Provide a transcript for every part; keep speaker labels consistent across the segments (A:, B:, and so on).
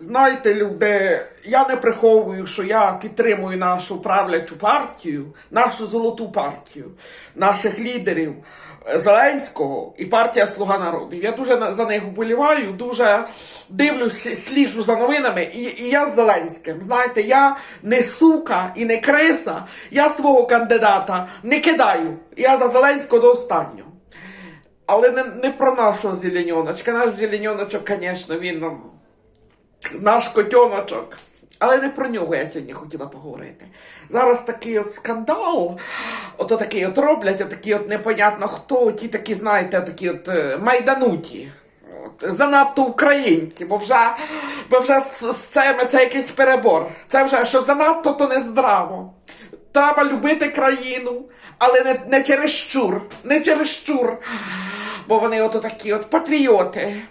A: Знаєте, люди, я не приховую, що я підтримую нашу правлячу партію, нашу золоту партію, наших лідерів е, Зеленського і партія Слуга народу. Я дуже за них вболіваю, дуже дивлюсь, сліжу за новинами, і, і я з Зеленським. Знаєте, я не сука і не криса, я свого кандидата не кидаю. Я за Зеленського до останнього. Але не, не про нашого зеленьоночка. Наш зеленьоночок, звісно, він наш котьоночок. Але не про нього я сьогодні хотіла поговорити. Зараз такий от скандал, ото такий от роблять, отакі от непонятно хто, ті такі, знаєте, такі от е, майдануті. От, занадто українці, бо вже, бо вже з, цими це якийсь перебор. Це вже що занадто, то не здраво. Треба любити країну, але не, не через щур, не через щур. Бо вони ото такі от патріоти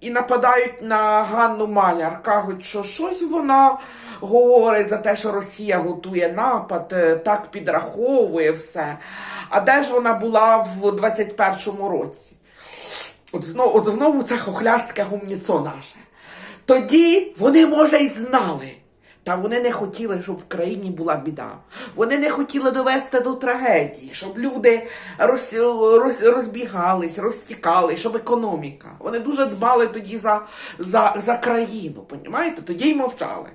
A: і нападають на Ганну Маляр. Кажуть, що щось вона говорить за те, що Росія готує напад, е, так підраховує все. А де ж вона була в 21-му році? От знову, от знову це хохляцьке гумніцо наше. Тоді вони, може, й знали. Та вони не хотіли, щоб в країні була біда. Вони не хотіли довести до трагедії, щоб люди роз, роз, розбігались, розтікались, щоб економіка. Вони дуже дбали тоді за, за, за країну, понімаєте? Тоді й мовчали.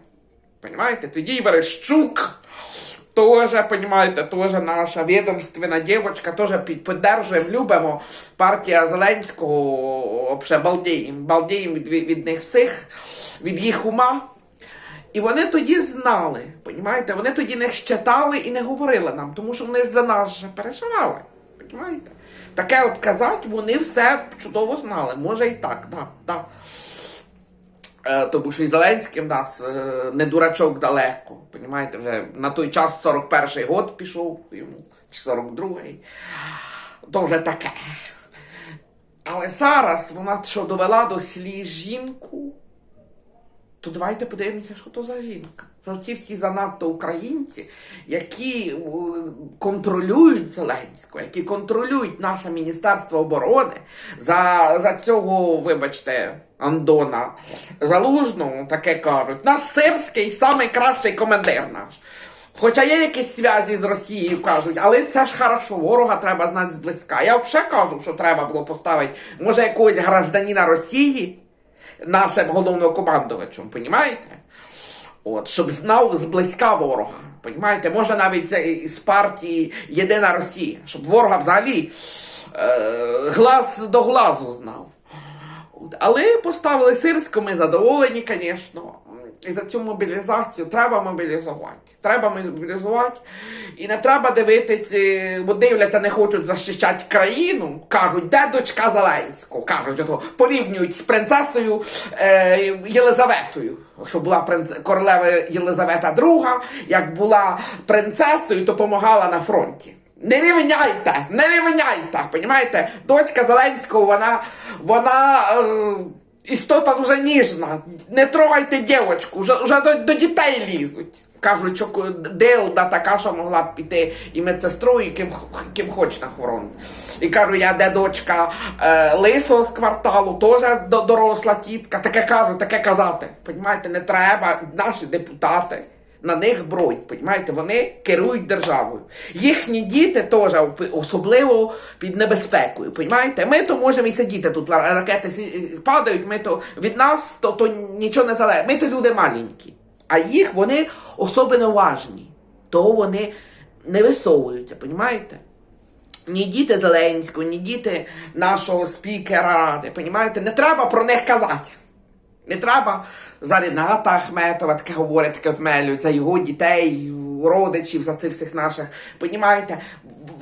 A: Понімаєте? Тоді й Верещук, Тоже, понимаете, тоже наша відомственна дівчинка, теж піддержуємо, любимо. Партія Зеленського, взагалі балдіємо, балдіємо від, від них всіх, від їх ума. І вони тоді знали, понімаєте, вони тоді не щитали і не говорили нам, тому що вони за нас же переживали. Понімаєте? Таке от казати, вони все чудово знали. Може і так, да, да. Е, Тому що і Зеленський в нас е, не дурачок далеко. Понімаєте, вже на той час 41-й год пішов йому, чи 42-й. То вже таке. Але зараз вона що довела до сліз жінку, то давайте подивимося, що то за жінка. Що ці всі занадто українці, які е, контролюють Зеленського, які контролюють наше Міністерство оборони за, за цього, вибачте, Андона Залужного, таке кажуть, наш сирський найкращий командир наш. Хоча є якісь зв'язі з Росією, кажуть, але це ж хорошо, ворога треба знати зблизька. Я взагалі кажу, що треба було поставити, може, якогось гражданина Росії нашим головнокомандувачем, понімаєте? От, щоб знав зблизька ворога. Понімаєте? Може навіть це з партії Єдина Росія, щоб ворога взагалі е, глаз до глазу знав. Але поставили Сирську, ми задоволені, звісно. І за цю мобілізацію треба мобілізувати. Треба мобілізувати. І не треба дивитись, е, бо дивляться, не хочуть захищати країну. Кажуть, де дочка Зеленського? Кажуть, ото порівнюють з принцесою е, Єлизаветою. Що була принц... королева Єлизавета II, як була принцесою, то допомагала на фронті. Не рівняйте, не рівняйте, понімаєте? Дочка Зеленського, вона, вона е, істота дуже ніжна. Не трогайте дівчинку, вже, вже до, до дітей лізуть. Кажуть, що Дилда така, що могла б піти і медсестрою, і ким, ким хоч на фронт. І кажу, я де дочка е, лисого з кварталу, теж до- доросла тітка. Таке кажу, таке казати. Понімаєте, не треба, наші депутати. На них бронь, понімаєте, вони керують державою. Їхні діти теж особливо під небезпекою. Понімаєте? Ми то можемо і сидіти тут, ракети падають, ми то від нас то, то нічого не залежить. Ми то люди маленькі. А їх вони особливо важні. Того вони не висовуються, понімаєте? Ні діти Зеленського, ні діти нашого спікера ради, понімаєте? Не треба про них казати. Не треба за Рената Ахметова таке говорить, таке от мелють, за його дітей, родичів, за цих всіх наших. Понімаєте?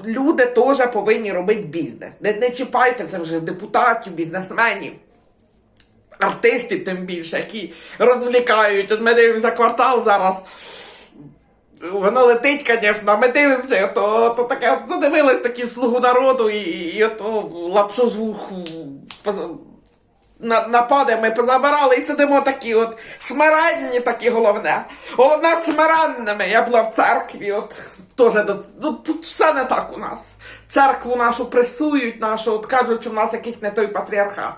A: Люди теж повинні робити бізнес. Не, не чіпайте це вже депутатів, бізнесменів. Артистів тим більше, які розвлікають. От ми дивимося квартал зараз. Воно летить, звісно, ми дивимося, то, то таке от задивились такі слугу народу і, і, і ото лапшу на, напади ми позабирали і сидимо такі от смиренні такі головне. Головне смиренними. Я була в церкві, от теж ну, тут все не так у нас. Церкву нашу пресують, нашу, от кажуть, що в нас якийсь не той патріархат.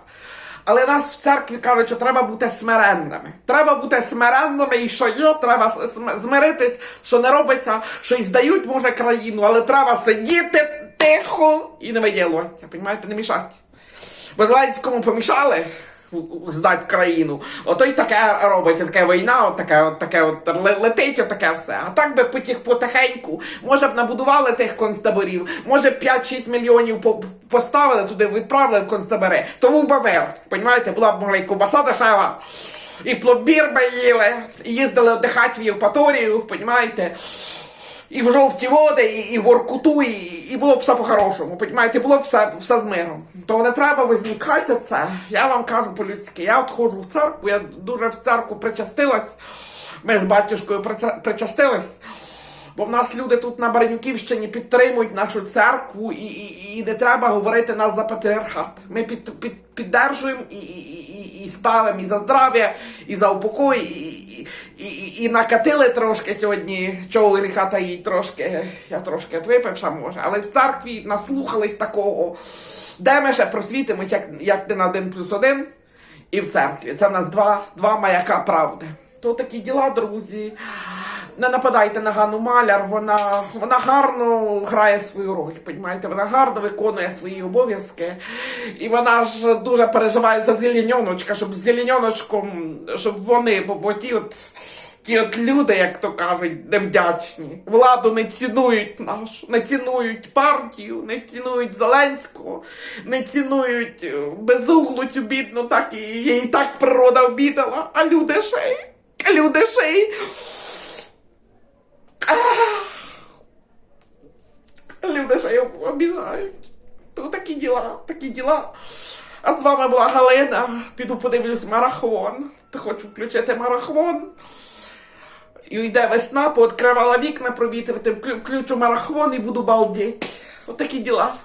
A: Але нас в церкві кажуть, що треба бути смиренними. Треба бути смиренними, і що є, треба змиритись, що не робиться, що і здають, може, країну, але треба сидіти тихо і не виділуватися, понімаєте, не мішати. Бо Зеленському помішали здати країну, ото й таке робиться, така війна, от таке, от таке, от ле- летить, от таке все. А так би потіх потихеньку, може б набудували тих концтаборів, може б 5-6 мільйонів по- поставили туди, відправили в концтабори, тому б мир. Понімаєте, була б могла і ковбаса дешева, і пломбір би їли, і їздили віддихати в Євпаторію, понімаєте. І в жовті води, і, і в Оркуту, і, і було б все по-хорошому. Понімаєте, було б все, все з миром. То не треба возникати це. Я вам кажу по-людськи. Я от ходжу в церкву, я дуже в церкву причастилась. Ми з батюшкою прича- причастились. Бо в нас люди тут на Баранюківщині підтримують нашу церкву і, і, і не треба говорити нас за патріархат. Ми під, під, піддержуємо і, і, і, і ставимо і за здрав'я, і за упокой, і, і, і, і, накатили трошки сьогодні, чого гріха таїть трошки. Я трошки випивша може, але в церкві наслухались такого. Де ми ще просвітимось, як, як не на один плюс один, і в церкві. Це в нас два, два маяка правди. То такі діла, друзі. Не нападайте на Ганну Маляр, вона, вона гарно грає свою роль, понімаєте? Вона гарно виконує свої обов'язки. І вона ж дуже переживає за зеленьоночка, щоб зеленьоночком, щоб вони, бо, бо ті от. Ті от люди, як то кажуть, невдячні. Владу не цінують нашу, не цінують партію, не цінують Зеленського, не цінують е, безуглу цю бідну, так і її так природа обідала, а люди ще люди ще й. Люди ще його обіжають. То такі діла, такі діла. А з вами була Галина. Піду подивлюсь марахон. Та хочу включити марахон. І йде весна, пооткривала вікна провітрити, включу марахон і буду балдіть. Отакі діла.